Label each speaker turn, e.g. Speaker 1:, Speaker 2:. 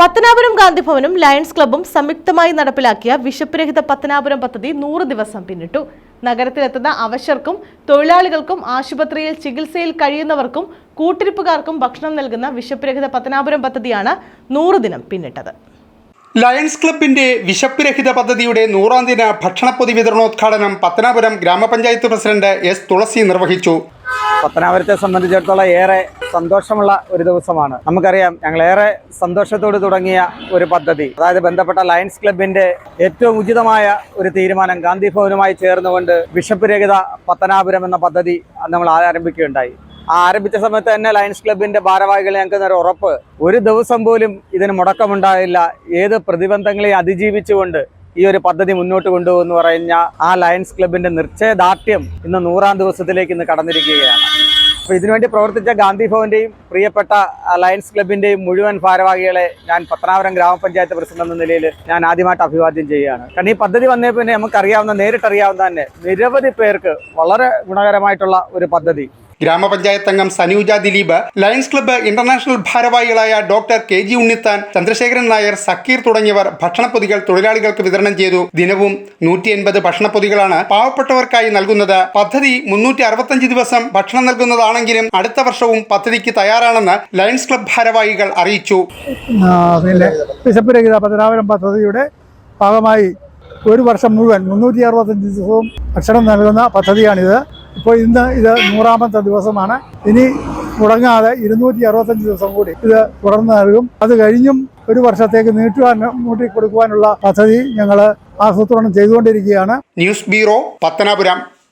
Speaker 1: Pathanapuram ഗാന്ധിഭവനും lions ക്ലബ്ബും സംയുക്തമായി നടപ്പിലാക്കിയ വിശപ്പ് രഹിത പത്തനാപുരം പദ്ധതി നൂറ് ദിവസം പിന്നിട്ടു. നഗരത്തിലെത്തുന്ന അവശർക്കും തൊഴിലാളികൾക്കും ആശുപത്രിയിൽ ചികിത്സയിൽ കഴിയുന്നവർക്കും കൂട്ടിരിപ്പുകാർക്കും ഭക്ഷണം നൽകുന്ന വിശപ്പ് രഹിത പത്തനാപുരം പദ്ധതിയാണ് നൂറ് ദിനം പിന്നിട്ടത്.
Speaker 2: ലയൺസ് ക്ലബിന്റെ വിശപ്പ് രഹിത പദ്ധതിയുടെ നൂറാം ദിന ഭക്ഷണപ്പൊതി വിതരണോദ്ഘാടനം പത്തനാപുരം ഗ്രാമപഞ്ചായത്ത് പ്രസിഡന്റ് എസ് തുളസി നിർവഹിച്ചു.
Speaker 3: പത്തനാപുരത്തെ സംബന്ധിച്ചിടത്തോളം ഏറെ സന്തോഷമുള്ള ഒരു ദിവസമാണ്. നമുക്കറിയാം ഞങ്ങൾ ഏറെ സന്തോഷത്തോട് തുടങ്ങിയ ഒരു പദ്ധതി. അതായത് ബന്ധപ്പെട്ട ലയൺസ് ക്ലബിന്റെ ഏറ്റവും ഉചിതമായ ഒരു തീരുമാനം ഗാന്ധി ഭവനുമായി ചേർന്നുകൊണ്ട് ബിഷപ്പ് രഹിത പത്തനാപുരം എന്ന പദ്ധതി നമ്മൾ ആരംഭിക്കുകയുണ്ടായി. ആ ആരംഭിച്ച സമയത്ത് തന്നെ ലയൺസ് ക്ലബിന്റെ ഭാരവാഹികൾ ഞങ്ങൾക്ക് ഒരു ഉറപ്പ്. ഒരു ദിവസം പോലും ഇതിന് മുടക്കമുണ്ടായില്ല. ഏത് പ്രതിബന്ധങ്ങളെ അതിജീവിച്ചുകൊണ്ട് ഈ ഒരു പദ്ധതി മുന്നോട്ട് കൊണ്ടുപോകുന്നു പറയുന്ന ആ ലയൺസ് ക്ലബിന്റെ നിർച്ചയദാർഢ്യം ഇന്ന് നൂറാം ദിവസത്തിലേക്ക് ഇന്ന് കടന്നിരിക്കുകയാണ്. അപ്പൊ ഇതിനുവേണ്ടി പ്രവർത്തിച്ച ഗാന്ധി ഭവന്റെയും പ്രിയപ്പെട്ട ലയൺസ് ക്ലബിന്റെയും മുഴുവൻ ഭാരവാഹികളെ ഞാൻ പത്തനാപുരം ഗ്രാമപഞ്ചായത്ത് പ്രസിഡന്റ് എന്ന നിലയിൽ ഞാൻ ആദ്യമായിട്ട് അഭിവാദ്യം ചെയ്യുകയാണ്. കാരണം ഈ പദ്ധതി വന്നേ പിന്നെ നമുക്കറിയാവുന്ന നേരിട്ടറിയാവുന്ന തന്നെ നിരവധി പേർക്ക് വളരെ ഗുണകരമായിട്ടുള്ള ഒരു പദ്ധതി.
Speaker 2: ഗ്രാമപഞ്ചായത്ത് അംഗം Sanuja Dileep lions club international ഭാരവാഹികളായ doctor K G Unnithan Chandrasekharan Nair Zakir തുടങ്ങിയവർ ഭക്ഷണപ്പൊതികൾ തൊഴിലാളികൾക്ക് വിതരണം ചെയ്തു. ദിനവും നൂറ്റി എൺപത് ഭക്ഷണപ്പൊതികളാണ് പാവപ്പെട്ടവർക്കായി നൽകുന്നത്. പദ്ധതി മുന്നൂറ്റി അറുപത്തഞ്ച് ദിവസം ഭക്ഷണം നൽകുന്നതാണെങ്കിലും അടുത്ത വർഷവും പദ്ധതിക്ക് തയ്യാറാണെന്ന് ലയൺസ് ക്ലബ് ഭാരവാഹികൾ അറിയിച്ചു.
Speaker 4: പദ്ധതിയുടെ ഭാഗമായി ഒരു വർഷം മുഴുവൻ മുന്നൂറ്റി അറുപത്തഞ്ച് ദിവസവും ഭക്ഷണം നൽകുന്ന പദ്ധതിയാണിത്. ഇപ്പോൾ ഇന്ന് ഇത് നൂറാമത്തെ ദിവസമാണ്. ഇനി മുടങ്ങാതെ ഇരുന്നൂറ്റി അറുപത്തഞ്ച് ദിവസം കൂടി ഇത് തുടർന്ന് നൽകും. അത് കഴിഞ്ഞും ഒരു വർഷത്തേക്ക് നീട്ടുവാൻ നീട്ടി കൊടുക്കുവാനുള്ള പദ്ധതി ഞങ്ങൾ ആസൂത്രണം ചെയ്തുകൊണ്ടിരിക്കുകയാണ്.
Speaker 2: News bureau Pathanapuram.